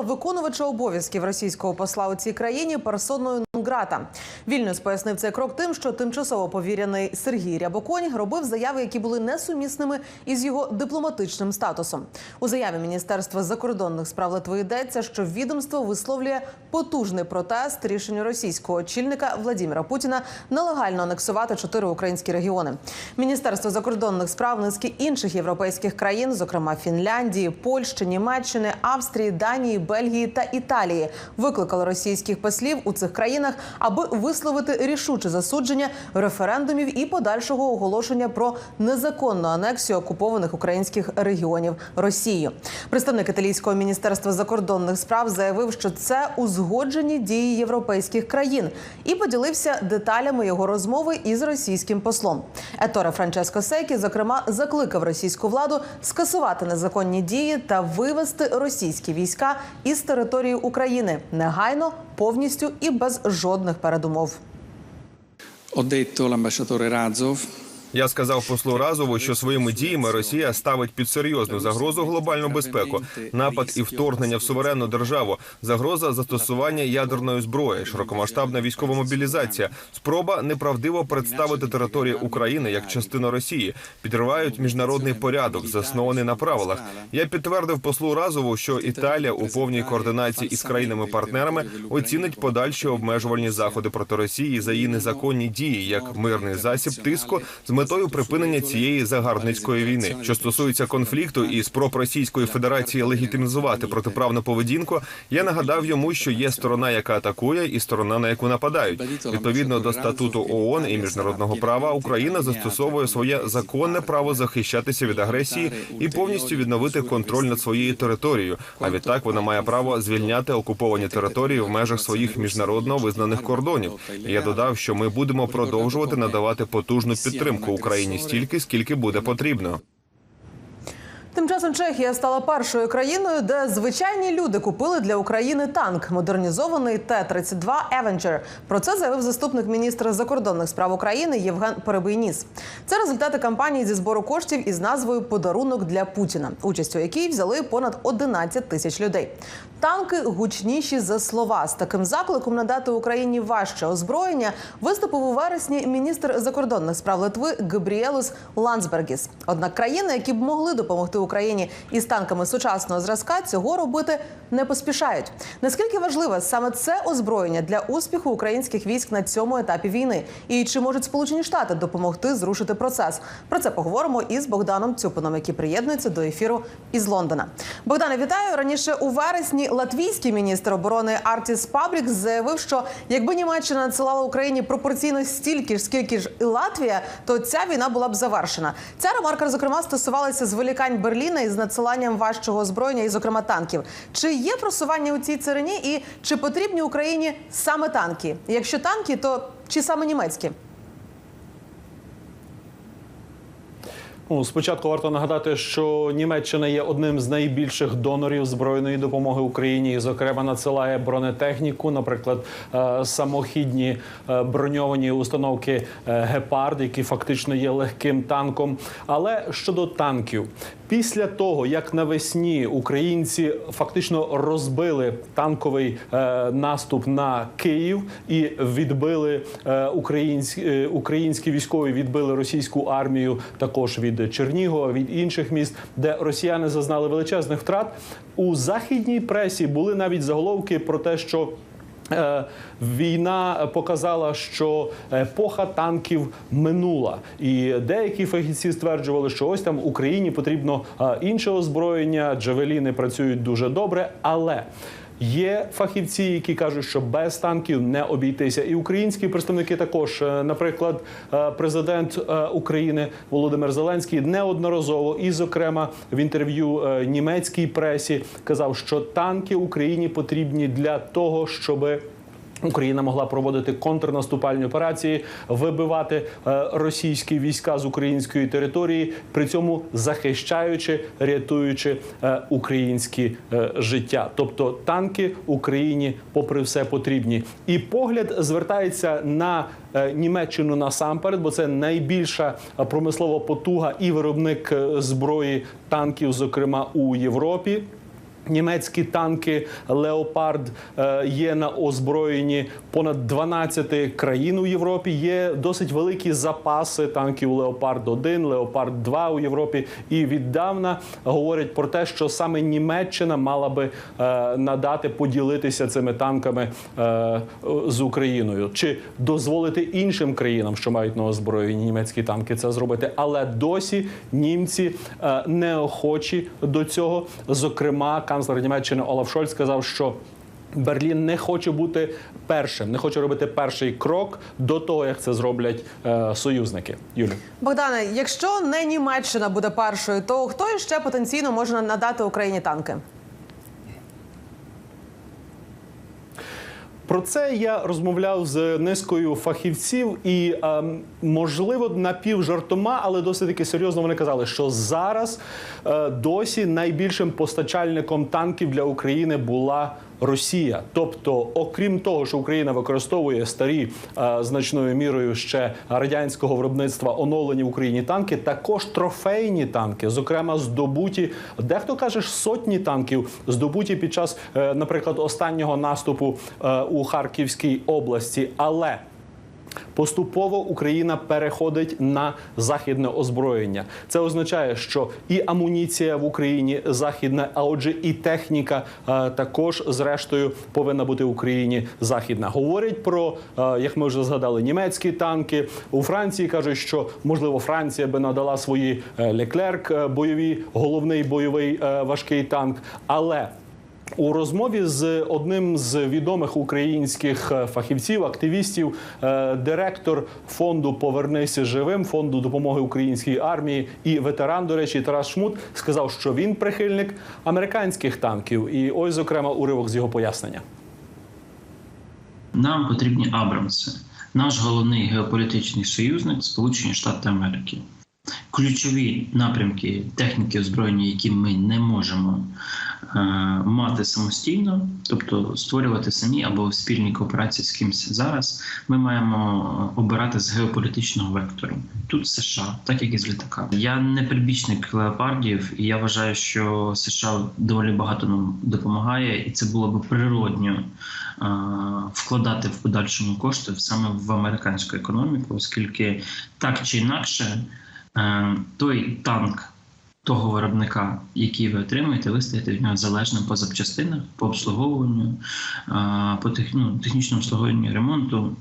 Виконувача обов'язків російського посла у цій країні персоною нон-грата. Вільнюс пояснив цей крок тим, що тимчасово повірений Сергій Рябоконь робив заяви, які були несумісними із його дипломатичним статусом. У заяві Міністерства закордонних справ Литви йдеться, що відомство висловлює потужний протест рішенню російського очільника Владіміра Путіна нелегально анексувати чотири українські регіони. Міністерство закордонних справ низки інших європейських країн, зокрема Фінляндії, Польщі, Німеччини, Австрії, Данії, Бельгії та Італії, викликали російських послів у цих країнах, аби висловити рішуче засудження референдумів і подальшого оголошення про незаконну анексію окупованих українських регіонів Росією. Представник італійського міністерства закордонних справ заявив, що це узгоджені дії європейських країн, і поділився деталями його розмови із російським послом. Еторе Франческо Секі, зокрема, закликав російську владу скасувати незаконні дії та вивести російські війська із території України негайно, повністю і без жодних передумов. Ho detto Razov Я сказав послу Разову, що своїми діями Росія ставить під серйозну загрозу глобальну безпеку, напад і вторгнення в суверенну державу, загроза застосування ядерної зброї, широкомасштабна військова мобілізація, спроба неправдиво представити територію України як частину Росії, підривають міжнародний порядок, заснований на правилах. Я підтвердив послу Разову, що Італія у повній координації із країнами-партнерами оцінить подальші обмежувальні заходи проти Росії за її незаконні дії як мирний засіб тиску з метою припинення цієї загарбницької війни. Що стосується конфлікту і спроб Російської Федерації легітимізувати протиправну поведінку, я нагадав йому, що є сторона, яка атакує, і сторона, на яку нападають. Відповідно до статуту ООН і міжнародного права, Україна застосовує своє законне право захищатися від агресії і повністю відновити контроль над своєю територією. А відтак вона має право звільняти окуповані території в межах своїх міжнародно визнаних кордонів. Я додав, що ми будемо продовжувати надавати потужну підтримку Україні стільки, скільки буде потрібно. Тим часом Чехія стала першою країною, де звичайні люди купили для України танк модернізований Т-32 Avenger. Про це заявив заступник міністра закордонних справ України Євген Перебийніс. Це результати кампанії зі збору коштів із назвою Подарунок для Путіна, участь у якій взяли понад 11 тисяч людей. Танки гучніші за слова. З таким закликом надати Україні важче озброєння виступив у вересні міністр закордонних справ Литви Габріелус Ландсбергіс. Однак країни, які б могли допомогти Україні із танками сучасного зразка, цього робити не поспішають. Наскільки важливе саме це озброєння для успіху українських військ на цьому етапі війни? І чи можуть Сполучені Штати допомогти зрушити процес? Про це поговоримо із Богданом Цюпином, який приєднується до ефіру із Лондона. Богдане, вітаю раніше у вересні. Латвійський міністр оборони Артіс Пабрік заявив, що якби Німеччина надсилала Україні пропорційно стільки ж, скільки ж і Латвія, то ця війна була б завершена. Ця ремарка, зокрема, стосувалася зволікань Берліна із надсиланням важчого озброєння, і, зокрема, танків. Чи є просування у цій царині, і чи потрібні Україні саме танки? Якщо танки, то чи саме німецькі? Ну, спочатку варто нагадати, що Німеччина є одним з найбільших донорів збройної допомоги Україні, і, зокрема, надсилає бронетехніку, наприклад, е, самохідні е, броньовані установки е, Гепард, які фактично є легким танком. Але щодо танків, після того як навесні українці фактично розбили танковий наступ на Київ і відбили українські українські військові відбили російську армію також від Чернігова, від інших міст, де росіяни зазнали величезних втрат. У західній пресі були навіть заголовки про те, що е, Війна показала, що епоха танків минула, і деякі фахівці стверджували, що ось там Україні потрібно е, інше озброєння. Джавеліни працюють дуже добре, але Є фахівці, які кажуть, що без танків не обійтися, і українські представники також, Е, наприклад, е, президент е, України Володимир Зеленський неодноразово і, зокрема, в інтерв'ю німецькій пресі казав, що танки Україні потрібні для того, щоби Україна могла проводити контрнаступальні операції, вибивати е, російські війська з української території, при цьому захищаючи, рятуючи е, українські е, життя. Тобто танки Україні, попри все, потрібні. І погляд звертається на Німеччину насамперед, бо це найбільша промислова потуга і виробник зброї танків, зокрема у Європі. Німецькі танки Леопард е, є на озброєнні понад 12 країн у Європі. Є досить великі запаси танків Леопард 1 Леопард 2 у Європі. І віддавна говорять про те, що саме Німеччина мала би е, надати поділитися цими танками е, з Україною, чи дозволити іншим країнам, що мають на озброєнні німецькі танки, це зробити. Але досі німці неохочі до цього. Зокрема, канцлер Німеччини Олаф Шольц сказав, що Берлін не хоче бути першим, не хоче робити перший крок до того, як це зроблять е, союзники. Юлі. Богдане, якщо не Німеччина буде першою, то хто ще потенційно може надати Україні танки? Про це я розмовляв з низкою фахівців, і ем, можливо напівжартома, але досить таки серйозно вони казали, що зараз е, досі найбільшим постачальником танків для України була Росія. Тобто, окрім того, що Україна використовує старі е, значною мірою ще радянського виробництва оновлені Україні танки, також трофейні танки, зокрема здобуті, дехто каже сотні танків здобуті під час, е, наприклад, останнього наступу е, у Харківській області, але Поступово Україна переходить на західне озброєння. Це означає, що і амуніція в Україні західна, а отже, і техніка е, також, зрештою, повинна бути в Україні західна. Говорять про, е, як ми вже згадали, німецькі танки. У Франції кажуть, що можливо Франція би надала свої е, Леклерк бойові, головний бойовий важкий танк. Але у розмові з одним з відомих українських е, фахівців, активістів, е, директор фонду Повернися живим, фонду допомоги українській армії і ветеран, до речі, Тарас Шмут сказав, що він прихильник американських танків. І ось, зокрема, уривок з його пояснення. Нам потрібні Абрамси. Наш головний геополітичний союзник Сполучені Штати Америки. Ключові напрямки техніки озброєння, які ми не можемо е, мати самостійно, тобто створювати самі або в спільній кооперації з кимось зараз, ми маємо обирати з геополітичного вектору. Тут США, так як і з літака. Я не прибічник леопардів, і я вважаю, що США доволі багато нам допомагає, і це було б природньо е, вкладати в подальшому кошти саме в американську економіку, оскільки так чи інакше. Е, той танк того виробника, який ви отримуєте, ви стаєте від нього залежним по запчастинах, по обслуговуванню, е, по ну, технічному обслуговуванню ремонту,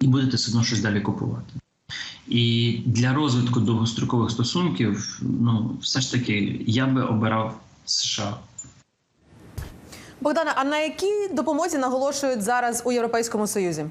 і будете все одно щось далі купувати. І для розвитку довгострокових стосунків, ну, все ж таки, я би обирав США. Богдане, а на якій допомозі наголошують зараз у Європейському Союзі?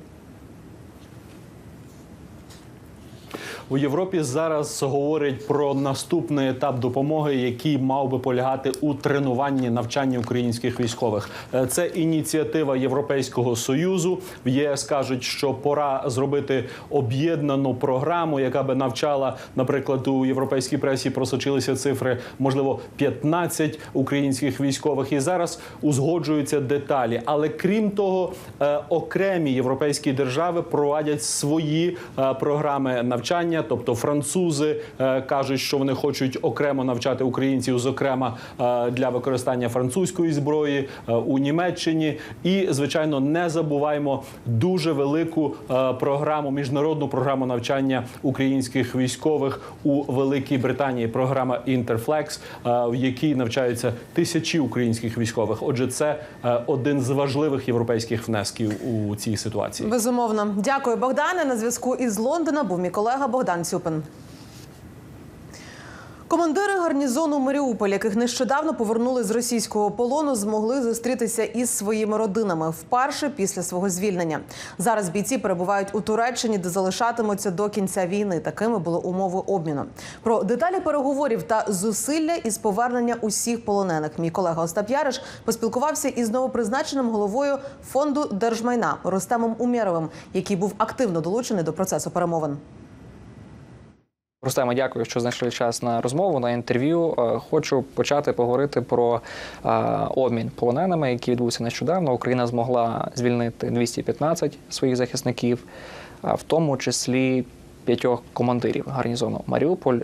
У Європі зараз говорять про наступний етап допомоги, який мав би полягати у тренуванні навчанні українських військових. Е, Це ініціатива Європейського союзу. В ЄС кажуть, що пора зробити об'єднану програму, яка би навчала, наприклад, у європейській пресі просочилися цифри, можливо, 15 українських військових. І зараз узгоджуються деталі. Але крім того, е, окремі європейські держави проводять свої е, програми навчання. Тобто французи е, кажуть, що вони хочуть окремо навчати українців, зокрема е, для використання французької зброї е, у Німеччині. І звичайно, не забуваємо дуже велику програму, міжнародну програму навчання українських військових у Великій Британії. Програма Інтерфлекс, в якій навчаються тисячі українських військових. Отже, це один з важливих європейських внесків у цій ситуації. Безумовно. Дякую, Богдане. На зв'язку із Лондона був мій колега Богдан Цюпин. Командири гарнізону Маріуполь, яких нещодавно повернули з російського полону, змогли зустрітися із своїми родинами вперше після свого звільнення. Зараз бійці перебувають у Туреччині, де залишатимуться до кінця війни. Такими були умови обміну. Про деталі переговорів та зусилля із повернення усіх полонених. Мій колега Остап Яриш поспілкувався із новопризначеним головою фонду держмайна Рустемом Умєровим, який був активно долучений до процесу перемовин. Рустема, дякую, що знайшли час на розмову на інтерв'ю. Е, Хочу почати поговорити про е, обмін полоненими, який відбувся нещодавно. Україна змогла звільнити 215 своїх захисників, в тому числі п'ятьох командирів гарнізону Маріуполь.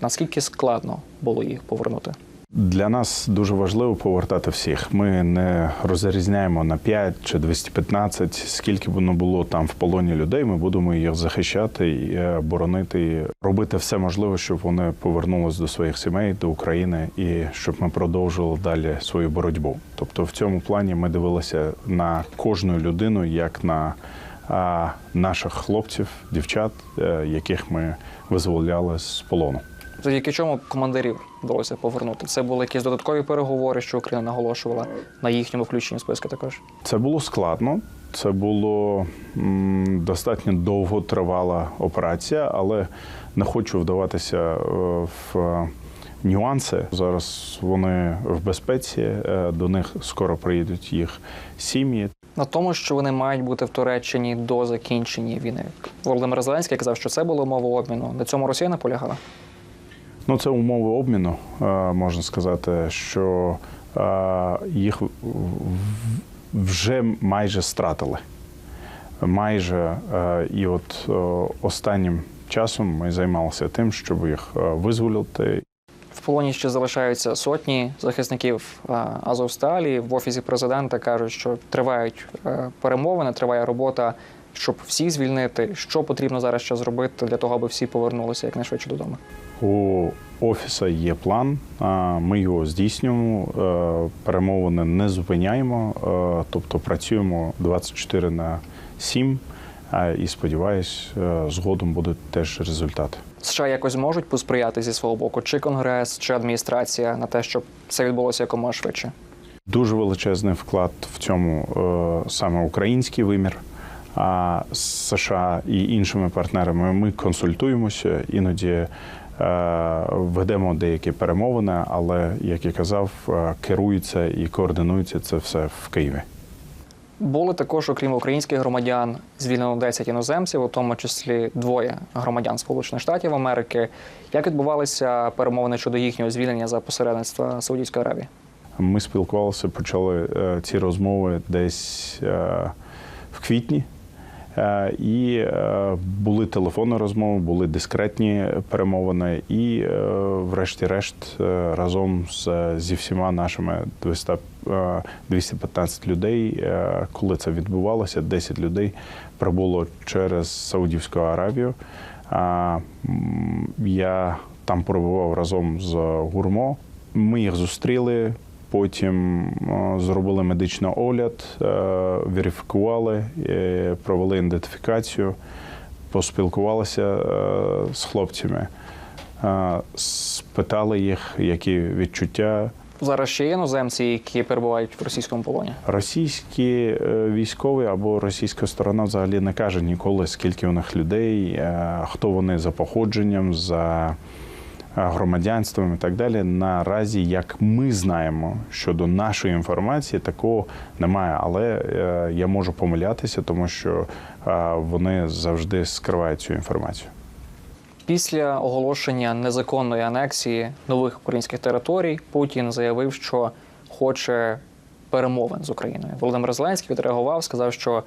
Наскільки складно було їх повернути? Для нас дуже важливо повертати всіх. Ми не розрізняємо на 5 чи 215, скільки б воно було там в полоні людей. Ми будемо їх захищати і е, боронити, робити все можливе, щоб вони повернулись до своїх сімей, до України, і щоб ми продовжили далі свою боротьбу. Тобто, в цьому плані ми дивилися на кожну людину як на наших хлопців, дівчат, е, яких ми визволяли з полону. Завдяки чому командирів вдалося повернути? Це були якісь додаткові переговори, що Україна наголошувала на їхньому включенні в списки також. Це було складно. Це було м, достатньо довго тривала операція, але не хочу вдаватися е, в нюанси. Зараз вони в безпеці. е, До них скоро приїдуть їх сім'ї. На тому, що вони мають бути в Туреччині до закінчення війни. Володимир Зеленський казав, що це було умова обміну. На цьому Росія наполягала. Ну, це умови обміну, е, можна сказати, що е, їх вже майже стратили. Майже. е, І от останнім часом ми займалися тим, щоб їх визволити. В полоні ще залишаються сотні захисників Азовсталі. В офісі президента кажуть, що тривають перемовини, триває робота, щоб всіх звільнити. Що потрібно зараз ще зробити для того, аби всі повернулися якнайшвидше додому? У офісу є план, ми його здійснюємо, е, перемовини не зупиняємо, е, тобто працюємо 24 на 7 е, і сподіваюсь, е, згодом будуть теж результати. США якось можуть посприяти зі свого боку, чи конгрес, чи адміністрація на те, щоб це відбулося якомога швидше. Дуже величезний вклад в цьому саме український вимір. З США і іншими партнерами ми консультуємося, іноді е, ведемо деякі перемовини, але як я казав, е, керується і координується це все в Києві. Були також, окрім українських громадян, звільнено 10 іноземців, у тому числі двоє громадян Сполучених Штатів Америки. Як відбувалися перемовини щодо їхнього звільнення за посередництва Саудівської Аравії? Ми спілкувалися, почали е, ці розмови десь в квітні. Е, І е, були телефонні розмови, були дискретні перемовини, і, е, врешті-решт, разом з, зі всіма нашими 200, е, 215 людей, коли це відбувалося, 10 людей прибуло через Саудівську Аравію. Я там перебував разом з гурмо. Ми їх зустріли. Потім е, зробили медичний огляд, е, верифікували, е, провели ідентифікацію, поспілкувалися з хлопцями, спитали їх, які відчуття. Зараз ще є іноземці, які перебувають в російському полоні. Російські військові або російська сторона взагалі не каже ніколи, скільки у них людей, хто вони за походженням, за громадянством і так далі. Наразі, як ми знаємо щодо нашої інформації, такого немає. Але е, я можу помилятися, тому що е, вони завжди скривають цю інформацію. Після оголошення незаконної анексії нових українських територій Путін заявив, що хоче перемовин з Україною. Володимир Зеленський відреагував, сказав, що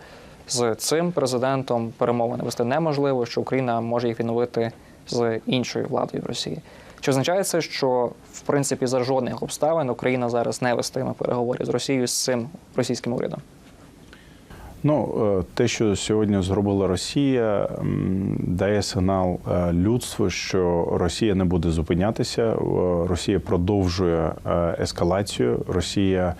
з цим президентом перемовини вести неможливо, що Україна може їх відновити з іншою владою в Росії. Чи означає це, що в принципі за жодних обставин Україна зараз не вестиме переговорів з Росією з цим російським урядом? Ну, е, те, що сьогодні зробила Росія, дає сигнал е, людству, що Росія не буде зупинятися. Е, Росія продовжує ескалацію. Росія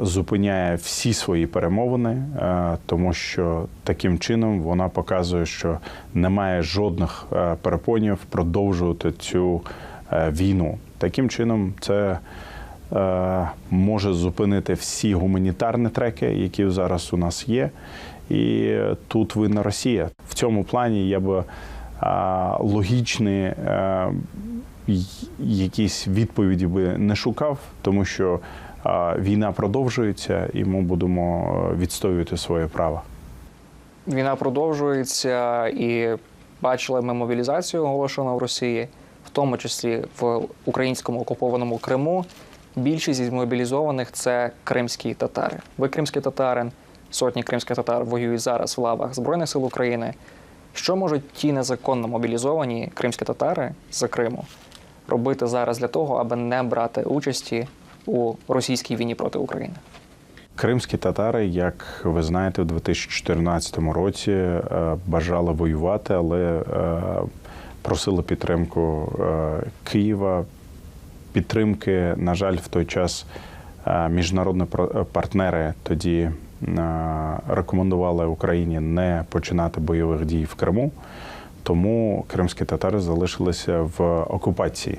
зупиняє всі свої перемовини, е, тому що таким чином вона показує, що немає жодних е, перепонів продовжувати цю е, війну. Таким чином, це може зупинити всі гуманітарні треки, які зараз у нас є. І тут винна Росія. В цьому плані я би логічні якісь відповіді би не шукав, тому що війна продовжується, і ми будемо е, відстоювати своє право. Війна продовжується, і бачили ми мобілізацію оголошену в Росії, в тому числі в українському окупованому Криму. Більшість із мобілізованих це кримські татари. Ви кримський татарин, сотні кримських татар воюють зараз в лавах Збройних сил України. Що можуть ті незаконно мобілізовані кримські татари з Криму робити зараз для того, аби не брати участі у російській війні проти України? Кримські татари, як ви знаєте, в 2014 році е, бажали воювати, але е, просили підтримку е, Києва. Підтримки, на жаль, в той час міжнародні партнери тоді рекомендували Україні не починати бойових дій в Криму, тому кримські татари залишилися в окупації.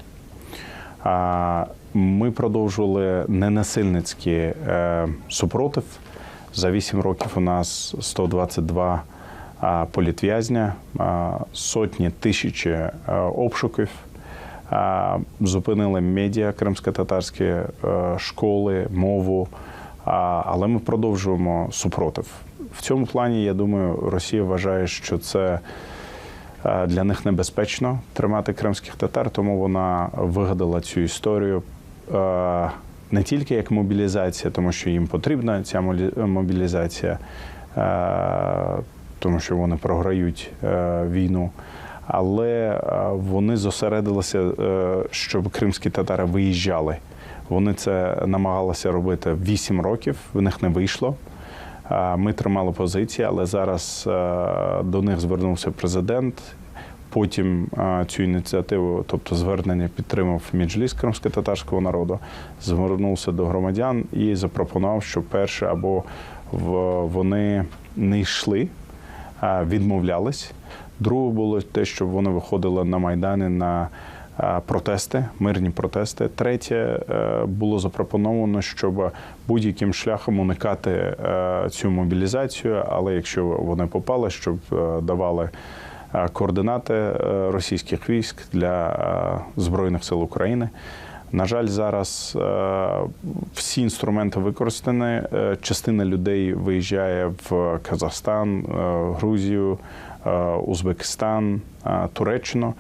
Ми продовжували ненасильницький е, супротив. За 8 років у нас 122 а, політв'язня, сотні тисячі е, обшуків. Зупинили медіа кримсько-татарські е, школи, мову. Але ми продовжуємо супротив. В цьому плані, я думаю, Росія вважає, що це для них небезпечно тримати кримських татар, тому вона вигадала цю історію е, не тільки як мобілізація, тому що їм потрібна ця мобілізація, е, тому що вони програють е, війну. Але е, вони зосередилися, е, щоб кримські татари виїжджали. Вони це намагалися робити 8 років, в них не вийшло. Ми тримали позиції, але зараз е, до них звернувся президент. Потім е, цю ініціативу, тобто звернення, підтримав Меджліс кримсько-татарського народу, звернувся до громадян і запропонував, що перше або вони не йшли, відмовлялись. Друге було те, щоб вони виходили на майдани на протести, мирні протести. Третє е, було запропоновано, щоб будь-яким шляхом уникати е, цю мобілізацію, але якщо вони попали, щоб е, давали е, координати е, російських військ для е, Збройних сил України. На жаль, зараз е, всі інструменти використані. Е, Частина людей виїжджає в Казахстан, е, Грузію, е, Узбекистан, е, Туреччину.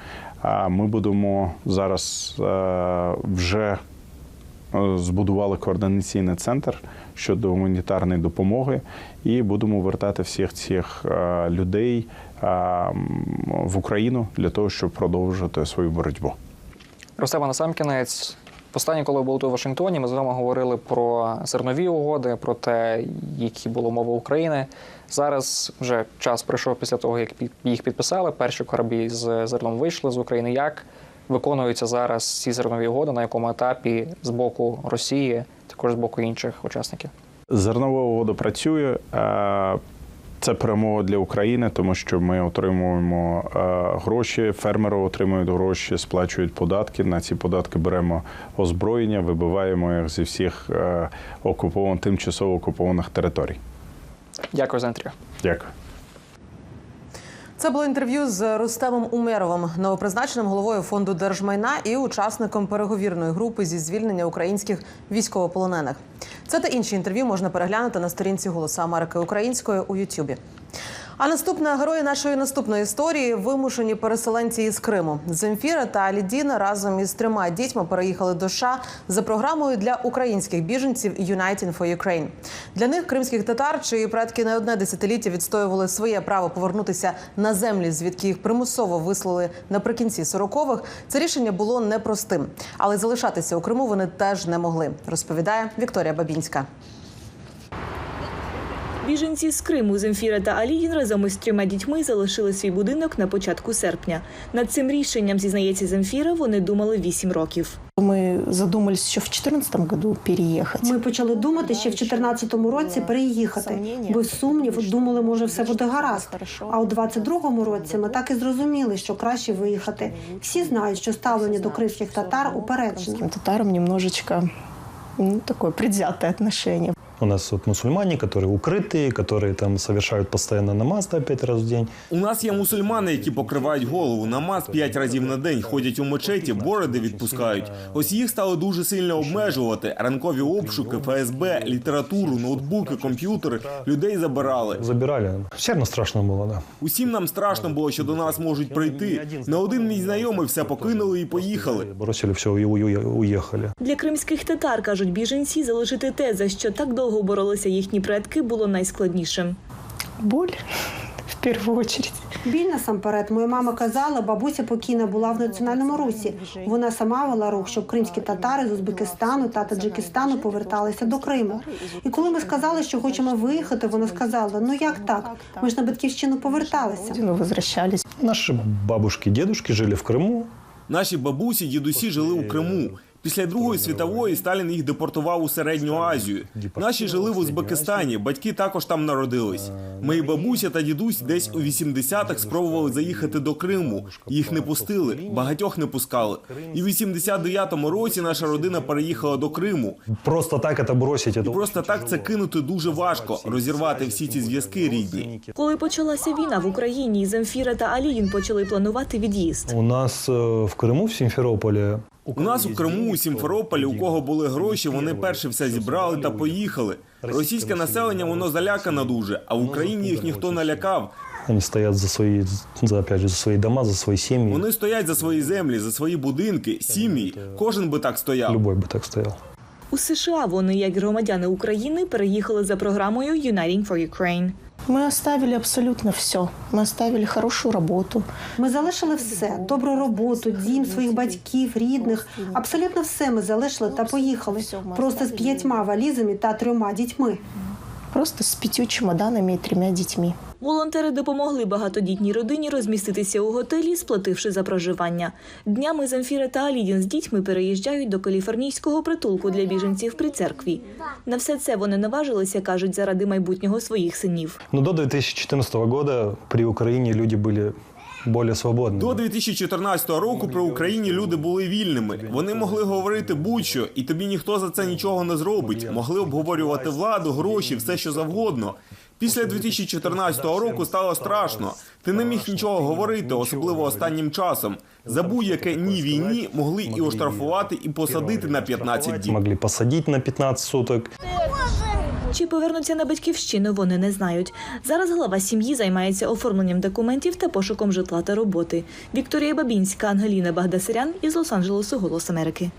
Ми будемо зараз е, вже е, збудували координаційний центр щодо гуманітарної допомоги, і будемо вертати всіх цих е, людей в Україну для того, щоб продовжити свою боротьбу. Ростема насамкінець. Останнє, коли були у Вашингтоні, ми з вами говорили про зернові угоди, про те, які були умови України. Зараз вже час пройшов після того, як їх підписали. Перші кораблі з зерном вийшли з України. Як виконуються зараз ці зернові угоди, на якому етапі з боку Росії, також з боку інших учасників? Зернова угода працює. Це перемога для України, тому що ми отримуємо е, гроші, фермери отримують гроші, сплачують податки. На ці податки беремо озброєння, вибиваємо їх зі всіх е, окупованих, тимчасово окупованих територій. Дякую за. Дякую. Це було інтерв'ю з Рустемом Умеровим, новопризначеним головою фонду держмайна і учасником переговірної групи зі звільнення українських військовополонених. Це та інші інтерв'ю можна переглянути на сторінці Голоса Америки Української у Ютубі. А наступна герої нашої наступної історії вимушені переселенці із Криму. Земфіра та Алідіна разом із трьома дітьми переїхали до США за програмою для українських біженців Uniting for Ukraine. Для них кримських татар, чиї предки не одне десятиліття відстоювали своє право повернутися на землі, звідки їх примусово вислали наприкінці 40-х, Це рішення було непростим, але залишатися у Криму вони теж не могли. Розповідає Вікторія Бабінська. Біженці з Криму Земфіра та Алідін разом із трьома дітьми залишили свій будинок на початку серпня. Над цим рішенням, зізнається Земфіра, вони думали вісім років. Ми задумались ще в 2014 году переїхати. Ми почали думати ще в 2014 році переїхати. Без сумнів думали, може все буде гаразд. А у 22-му році ми так і зрозуміли, що краще виїхати. Всі знають, що ставлення до кримських татар упереджене. Татарам немножечко ну, такое предвзятое отношение. У нас вот мусульмане, которые укрытые, которые там совершают постоянно намаз да, пять раз в день. У нас є мусульмани, які покривають голову, намаз п'ять разів на день, ходять у мечеті, бороди відпускають. Ось їх стали дуже сильно обмежувати. Ранкові обшуки, ФСБ, літературу, ноутбуки, комп'ютери людей забирали. Забирали. Все равно страшно было, да. Усім нам страшно було, що до нас можуть прийти. Не один мій знайомий все покинули і поїхали. Бросили все и у- у- уехали. Для кримських татар кажуть біженці, залишити те, за що так довго боролися їхні предки, було найскладнішим. Боль, в первую очередь. Біль насамперед. Моя мама казала, бабуся покійна була в національному русі. Вона сама вела рух, щоб кримські татари з Узбекистану та Таджикистану поверталися до Криму. І коли ми сказали, що хочемо виїхати, вона сказала: ну як так? Ми ж на батьківщину поверталися. Ну, возвращались. Наши бабушки и дедушки жили в Крыму. Наші бабусі, дідусі жили у Криму. Після Другої світової Сталін їх депортував у середню Азію. Наші жили в Узбекистані. Батьки також там народились. Мої бабуся та дідусь десь у 80-х спробували заїхати до Криму. Їх не пустили, багатьох не пускали. І в 89-му році наша родина переїхала до Криму. Просто так это бросить, І это просто так це кинути дуже важко, розірвати всі ці зв'язки рідні. Коли почалася війна в Україні, Земфіра та Аліїн почали планувати від'їзд. У нас э, в Крыму, в Симферополе, у нас у Криму, у Сімферополі, у кого були гроші, вони перші все зібрали та поїхали. Російське населення воно залякане дуже, а в Україні їх ніхто не лякав. они стоят за свои, за, опять же, за свои дома, за свои семьи. Вони стоять за свої землі, за свої будинки, сім'ї. Кожен би так стояв. Любой бы так стоял. У США вони, як громадяни України, переїхали за програмою Uniting for Ukraine. Мы оставили абсолютно все. Мы оставили хорошую работу. Ми залишили все: добру роботу, дім своїх батьків, рідних. Абсолютно все ми залишили та поїхали. Просто з п'ятьма валізами та трьома дітьми. Просто з пятью чемоданами і трьома детьми. Волонтери допомогли багатодітній родині розміститися у готелі, сплативши за проживання. Днями Земфіра та Алідін з дітьми переїжджають до каліфорнійського притулку для біженців при церкві. На все це вони наважилися, кажуть, заради майбутнього своїх синів. Но до 2014 года при Украине люди были более свободны. До 2014 року при Україні люди були вільними. Вони могли говорити будь-що, і тобі ніхто за це нічого не зробить. Могли обговорювати владу, гроші, все що завгодно. Після 2014 року стало страшно. Ти не міг нічого говорити, особливо останнім часом. За будь-яке ні війні могли і оштрафувати, і посадити на 15 діб. Могли посадить на 15 суток. Чи повернуться на батьківщину, вони не знають. Зараз глава сім'ї займається оформленням документів та пошуком житла та роботи. Вікторія Бабінська, Ангеліна Багдасарян із Лос-Анджелесу, Голос Америки.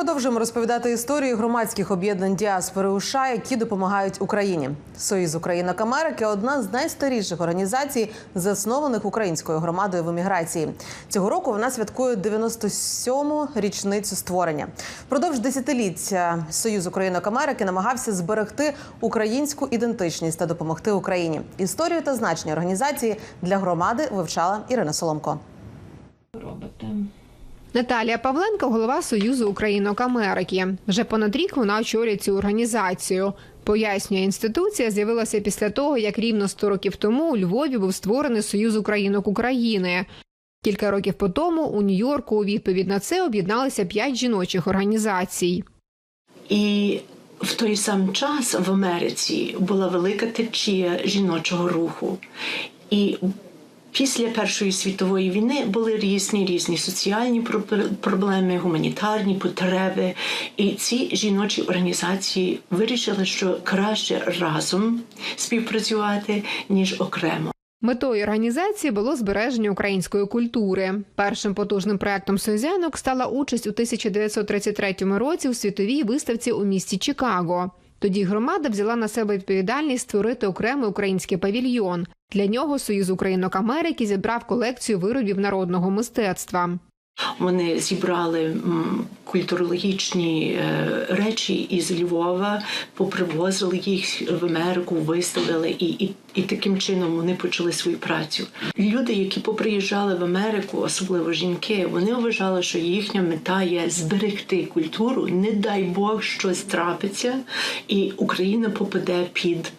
Продовжуємо розповідати історії громадських об'єднань діаспори у США, які допомагають Україні. Союз Українок Америки одна з найстаріших організацій, заснованих українською громадою в еміграції. Цього року вона святкує 97-му річницю створення. Впродовж десятиліття Союз Українок Америки намагався зберегти українську ідентичність та допомогти Україні. Історію та значення організації для громади вивчала Ірина Соломко. Наталія Павленко, голова Союзу Українок Америки. Вже понад рік вона очолює цю організацію. Пояснює, інституція з'явилася після того, як рівно 100 років тому у Львові був створений Союз Українок України. Кілька років по тому у Нью-Йорку у відповідь на це об'єдналися п'ять жіночих організацій. І в той сам час в Америці була велика течія жіночого руху. І після Першої світової війни були різні різні соціальні про- проблеми, гуманітарні потреби. І ці жіночі організації вирішили, що краще разом співпрацювати ніж окремо. Метою організації було збереження української культури. Першим потужним проектом союзянок стала участь у 1933 році у світовій виставці у місті Чикаго. Тоді громада взяла на себе відповідальність створити окремий український павільйон. Для нього Союз Українок Америки зібрав колекцію виробів народного мистецтва. Вони зібрали культурологічні е, речі із Львова, попривозили їх в Америку, виставили, і, і, і таким чином вони почали свою працю. Люди, які поприїжджали в Америку, особливо жінки, вони вважали, що їхня мета є зберегти культуру. Не дай Бог щось трапиться, і Україна попаде під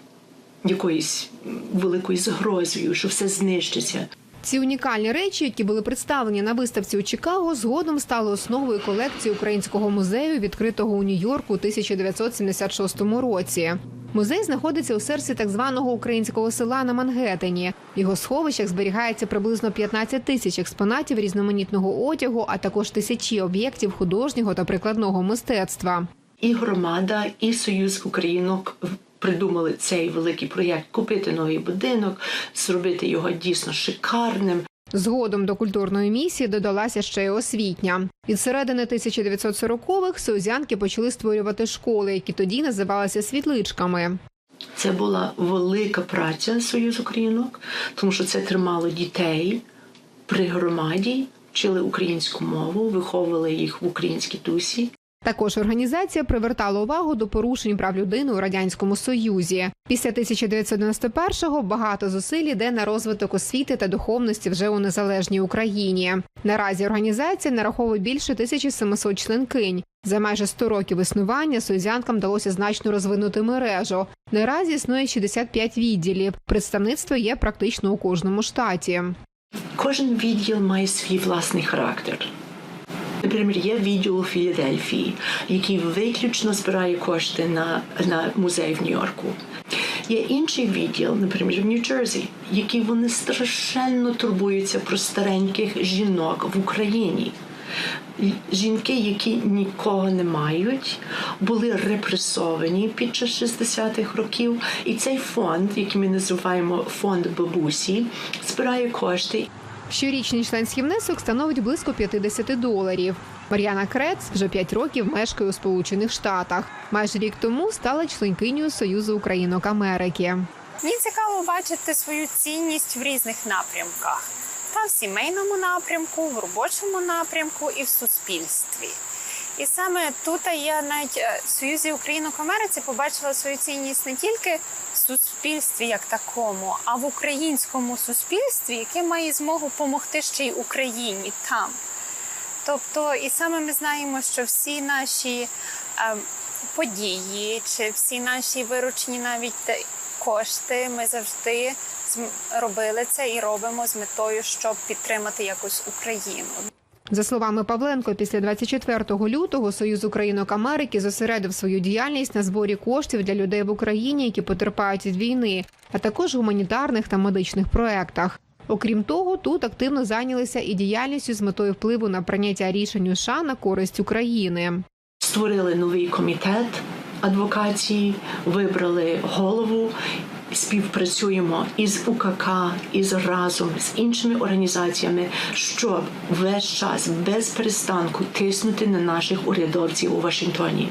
якоюсь великою загрозою, що все знищиться. Ці унікальні речі, які були представлені на виставці у Чикаго, згодом стали основою колекції українського музею, відкритого у Нью-Йорку у 1976 році. Музей знаходиться у серці так званого українського села на Мангеттені. В його сховищах зберігається приблизно 15 тисяч експонатів різноманітного одягу, а також тисячі об'єктів художнього та прикладного мистецтва. І громада, і Союз Українок придумали цей великий проєкт купити новий будинок, зробити його дійсно шикарним. Згодом до культурної місії додалася ще й освітня. Від середини 1940-х союзянки почали створювати школи, які тоді називалися світличками. Це була велика праця Союз Українок, тому що це тримало дітей при громаді, вчили українську мову, виховували їх в українській дусі. Також організація привертала увагу до порушень прав людини у радянському союзі. Після 1991-го багато зусиль йде на розвиток освіти та духовності вже у незалежній Україні. Наразі організація нараховує більше 1700 членкинь. За майже 100 років існування союзянкам вдалося значно розвинути мережу. Наразі існує 65 відділів. Представництво є практично у кожному штаті. Кожен відділ має свій власний характер. Наприклад, є відділ у Філадельфії, який виключно збирає кошти на, на музей в Нью-Йорку. Є інший відділ, наприклад, в Нью-Джерсі, який вони страшенно турбуються про стареньких жінок в Україні. Жінки, які нікого не мають, були репресовані під час 60-х років. І цей фонд, який ми називаємо фонд бабусі, збирає кошти Щорічний членський внесок становить близько 50 доларів. Мар'яна Крец вже 5 років мешкає у Сполучених Штатах. Майже рік тому стала членкинею Союзу Українок Америки. Мені цікаво бачити свою цінність в різних напрямках: та в сімейному напрямку, в робочому напрямку і в суспільстві. І саме тут я навіть е, в Союзі Українок Америці побачила свою цінність не тільки в суспільстві як такому, а в українському суспільстві, яке має змогу допомогти ще й Україні там. Тобто, і саме ми знаємо, що всі наші е, події чи всі наші виручені навіть кошти, ми завжди робили це і робимо з метою, щоб підтримати якось Україну. За словами Павленко, після 24 лютого Союз Українок Америки зосередив свою діяльність на зборі коштів для людей в Україні, які потерпають від війни, а також гуманітарних та медичних проектах. Окрім того, тут активно зайнялися і діяльністю з метою впливу на прийняття рішень США на користь України. створили новий комітет адвокації, вибрали голову. Співпрацюємо із УКК, із разом з іншими організаціями, щоб весь час без перестанку тиснути на наших урядовців у Вашингтоні.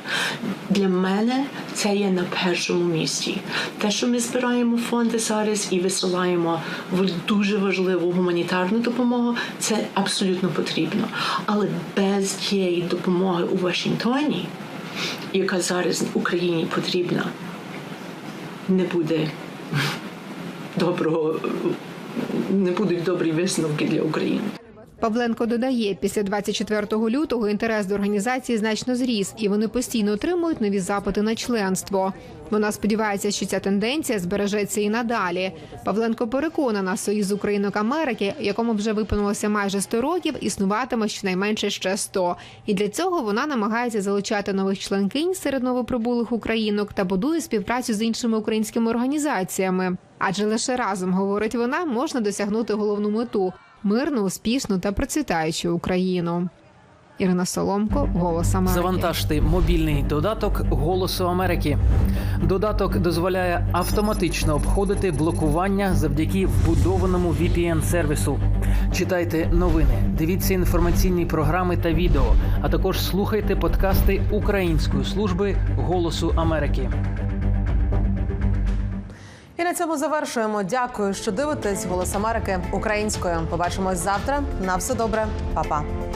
Для мене це є на першому місці. Те, що ми збираємо фонди зараз і висилаємо в дуже важливу гуманітарну допомогу, це абсолютно потрібно. Але без тієї допомоги у Вашингтоні, яка зараз Україні потрібна, не буде доброго, не будуть добрі висновки для України. Павленко додає, після 24 лютого інтерес до організації значно зріс, і вони постійно отримують нові запити на членство. Вона сподівається, що ця тенденція збережеться і надалі. Павленко переконана, Союз Українок Америки, якому вже виповнилося майже 100 років, існуватиме щонайменше ще 100. І для цього вона намагається залучати нових членкинь серед новоприбулих українок та будує співпрацю з іншими українськими організаціями. Адже лише разом, говорить вона, можна досягнути головну мету мирну, успішну та процвітаючу Україну. Ірина Соломко, Голос Америки. Завантажте мобільний додаток Голосу Америки. Додаток дозволяє автоматично обходити блокування завдяки вбудованому VPN-сервісу. Читайте новини, дивіться інформаційні програми та відео, а також слухайте подкасти Української служби Голосу Америки. І на цьому завершуємо. Дякую, що дивитесь. Голос Америки українською. Побачимось завтра. На все добре, Па-па.